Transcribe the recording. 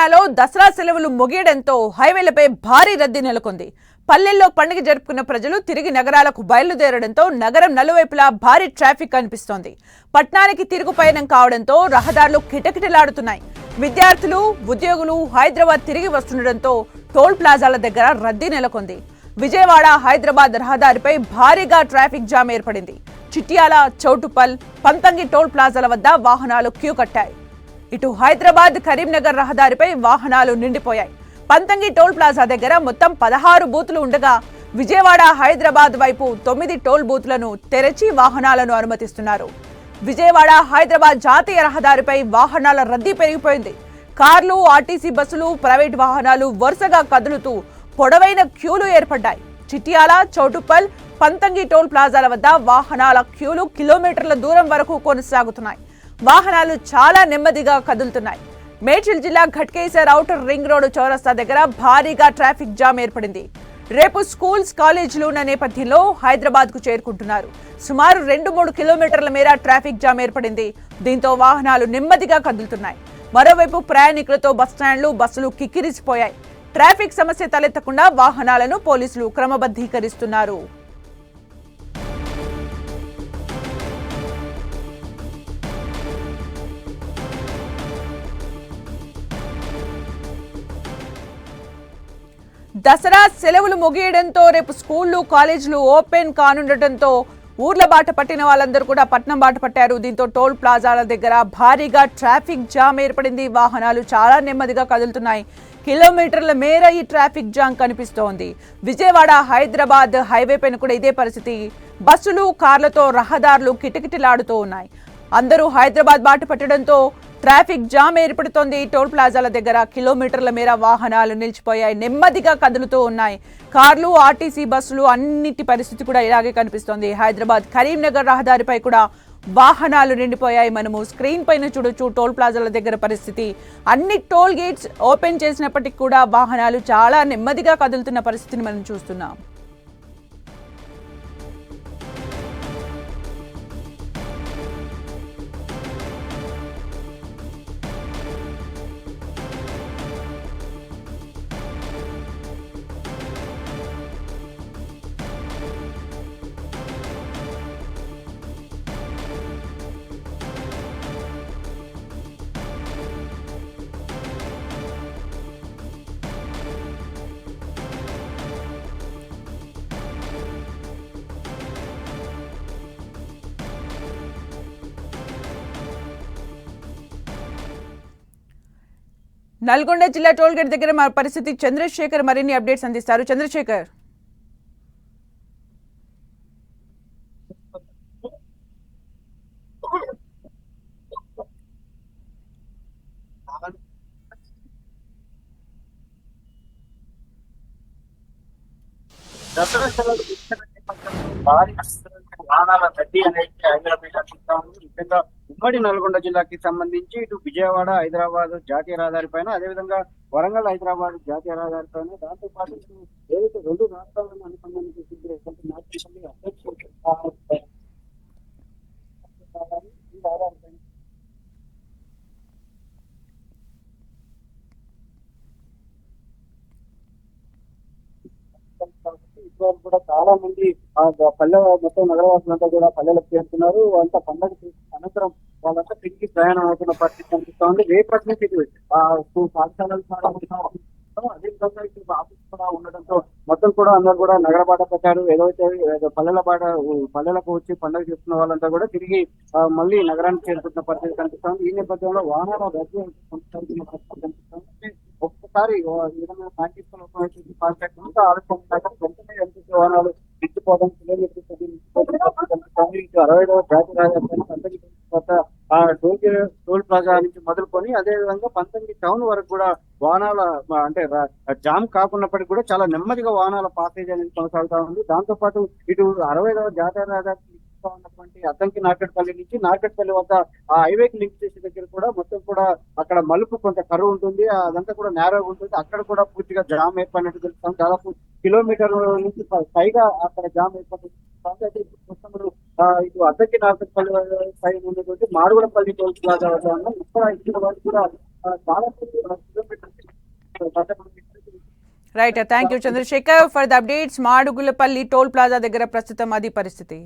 తెలంగాణలో దసరా సెలవులు ముగియడంతో హైవేలపై భారీ రద్దీ నెలకొంది. పల్లెల్లో పండుగ జరుపుకున్న ప్రజలు తిరిగి నగరాలకు బయలుదేరడంతో నగరం నలువైపులా భారీ ట్రాఫిక్ కనిపిస్తోంది. పట్నానికి తిరుగు పయనం కావడంతో రహదారులు కిటకిటలాడుతున్నాయి. విద్యార్థులు ఉద్యోగులు హైదరాబాద్ తిరిగి వస్తుండటంతో టోల్ ప్లాజాల దగ్గర రద్దీ నెలకొంది. విజయవాడ హైదరాబాద్ రహదారిపై భారీగా ట్రాఫిక్ జామ్ ఏర్పడింది. చిట్యాల చౌటుపల్ పంతంగి టోల్ ప్లాజాల వద్ద వాహనాలు క్యూ కట్టాయి. ఇటు హైదరాబాద్ కరీంనగర్ రహదారిపై వాహనాలు నిండిపోయాయి. పంతంగి టోల్ ప్లాజా దగ్గర మొత్తం పదహారు బూతులు ఉండగా విజయవాడ హైదరాబాద్ వైపు తొమ్మిది టోల్ బూత్లను తెరచి వాహనాలను అనుమతిస్తున్నారు. విజయవాడ హైదరాబాద్ జాతీయ రహదారిపై వాహనాల రద్దీ పెరిగిపోయింది. కార్లు ఆర్టీసీ బస్సులు ప్రైవేట్ వాహనాలు వరుసగా కదులుతూ పొడవైన క్యూలు ఏర్పడ్డాయి. చిట్యాల చౌటుప్పల్ పంతంగి టోల్ ప్లాజాల వద్ద వాహనాల క్యూలు కిలోమీటర్ల దూరం వరకు కొనసాగుతున్నాయి. వాహనాలు చాలా నెమ్మదిగా కదులుతున్నాయి. మేడ్చల్ జిల్లా ఘట్కేసర్ ఔటర్ రింగ్ రోడ్డు చౌరస్తా దగ్గర భారీగా ట్రాఫిక్ జామ్ ఏర్పడింది. రేపు స్కూల్స్ కాలేజీలు ఉన్న నేపథ్యంలో హైదరాబాద్కు చేరుకుంటున్నారు. సుమారు రెండు మూడు కిలోమీటర్ల మేర ట్రాఫిక్ జామ్ ఏర్పడింది. దీంతో వాహనాలు నెమ్మదిగా కదులుతున్నాయి. మరోవైపు ప్రయాణికులతో బస్టాండ్లు బస్సులు కిక్కిరిసిపోయాయి. ట్రాఫిక్ సమస్య తలెత్తకుండా వాహనాలను పోలీసులు క్రమబద్ధీకరిస్తున్నారు. దసరా సెలవులు ముగియడంతో రేపు స్కూళ్ళు కాలేజీలు ఓపెన్ కానుండటంతో ఊర్ల బాట పట్టిన వాళ్ళందరూ కూడా పట్నం బాట పట్టారు. దీంతో టోల్ ప్లాజాల దగ్గర భారీగా ట్రాఫిక్ జామ్ ఏర్పడింది. వాహనాలు చాలా నెమ్మదిగా కదులుతున్నాయి. కిలోమీటర్ల మేర ఈ ట్రాఫిక్ జామ్ కనిపిస్తోంది. విజయవాడ హైదరాబాద్ హైవే పైన కూడా ఇదే పరిస్థితి. బస్సులు కార్లతో రహదారులు కిటకిటలాడుతూ ఉన్నాయి. అందరూ హైదరాబాద్ బాట పట్టడంతో ట్రాఫిక్ జామ్ ఏర్పడుతోంది. టోల్ ప్లాజాల దగ్గర కిలోమీటర్ల మేర వాహనాలు నిలిచిపోయాయి. నెమ్మదిగా కదులుతూ ఉన్నాయి. కార్లు ఆర్టీసీ బస్సులు అన్నిటి పరిస్థితి కూడా ఇలాగే కనిపిస్తోంది. హైదరాబాద్ కరీంనగర్ రహదారిపై కూడా వాహనాలు నిండిపోయాయి. మనము స్క్రీన్ పైన చూడొచ్చు టోల్ ప్లాజాల దగ్గర పరిస్థితి. అన్ని టోల్ గేట్స్ ఓపెన్ చేసినప్పటికీ కూడా వాహనాలు చాలా నెమ్మదిగా కదులుతున్న పరిస్థితిని మనం చూస్తున్నాం. నల్గొండ జిల్లా టోల్గేట్ దగ్గర మా పరిస్థితి. చంద్రశేఖర్ మరిన్ని అప్డేట్స్ అందిస్తారు. చంద్రశేఖర్. భారీ వాహనాల గడ్డి అనేది హైదరాబాద్ చూస్తా ముఖ్యంగా ఉమ్మడి నల్గొండ జిల్లాకి సంబంధించి ఇటు విజయవాడ హైదరాబాద్ జాతీయ రహదారి పైన అదేవిధంగా వరంగల్ హైదరాబాద్ జాతీయ రహదారి పైన దాంతో పాటు ఏదైతే రెండు రాష్ట్రాలను అనుసంధానం చేసింది వాళ్ళు కూడా చాలా మంది ఆ పల్లె మొత్తం నగరవాసులంతా కూడా పల్లెలకు చేరుతున్నారు. వాళ్ళంతా పండగ అనంతరం వాళ్ళంతా తిరిగి ప్రయాణం అవుతున్న పరిస్థితి కనిపిస్తా ఉంది రేపటి నుంచి ఆ పాఠశాలలు అదేవిధంగా ఇక్కడ ఆఫీస్ కూడా ఉండడంతో మొత్తం కూడా అందరూ కూడా నగర బాట పెట్టారు ఏదైతే పల్లెల బాట పల్లెలకు వచ్చి పండుగ చేస్తున్న వాళ్ళంతా కూడా తిరిగి మళ్ళీ నగరానికి చేరుకుంటున్న పరిస్థితి కనిపిస్తుంది. ఈ నేపథ్యంలో వాహనాలు రద్దు కొనసాగుతున్న పరిస్థితి కనిపిస్తుంది. ఒక్కసారి ఈ విధంగా పాకిస్తాన్ ఉపయోగించి కాంటాక్ట్ ఉంటే ఆలస్యం వాహనాలు ఇచ్చిపోవడం కిలోమీటర్ పది అరవై జాతీయ పంతొమ్మిది వద్ద ఆ టోల్ టోల్ ప్లాజా నుంచి మొదలుకొని అదే విధంగా పంతొమ్మిది టౌన్ వరకు కూడా వాహనాల అంటే జామ్ కాకున్నప్పటికీ కూడా చాలా నెమ్మదిగా వాహనాల పాసేజ్ అనేది కొనసాగుతా ఉంది. దాంతో పాటు ఇటు అరవై జాతీయ రాజధాని లింక్గా ఉన్నటువంటి అద్దంకి నార్కెట్పల్లి నుంచి నార్కెట్పల్లి వద్ద ఆ హైవేకి లింక్ చేసే దగ్గర కూడా మొత్తం కూడా అక్కడ మలుపు కొంత కరువు ఉంటుంది. అదంతా కూడా నేరో ఉంటుంది. అక్కడ కూడా పూర్తిగా జామ్ ఏర్పడినట్టు తెలుస్తాం దాదాపు కిలోమీటర్ నుంచి పై- పైగా అక్కడ జామ్ ఏర్పడుతుంది అయితే ఇటు అద్దకి నార్కెట్పల్లి సైడ్ ఉన్నటువంటి మాడుగుడపల్లి టోల్ ప్లాజా వద్ద ఉన్నాం ఇక్కడ ఇక్కడ వరకు కూడా దాదాపు kilometre right thank you Chandrasekhar for the updates Madugulapalli toll plaza దగ్గర ప్రస్తుతం అది పరిస్థితి.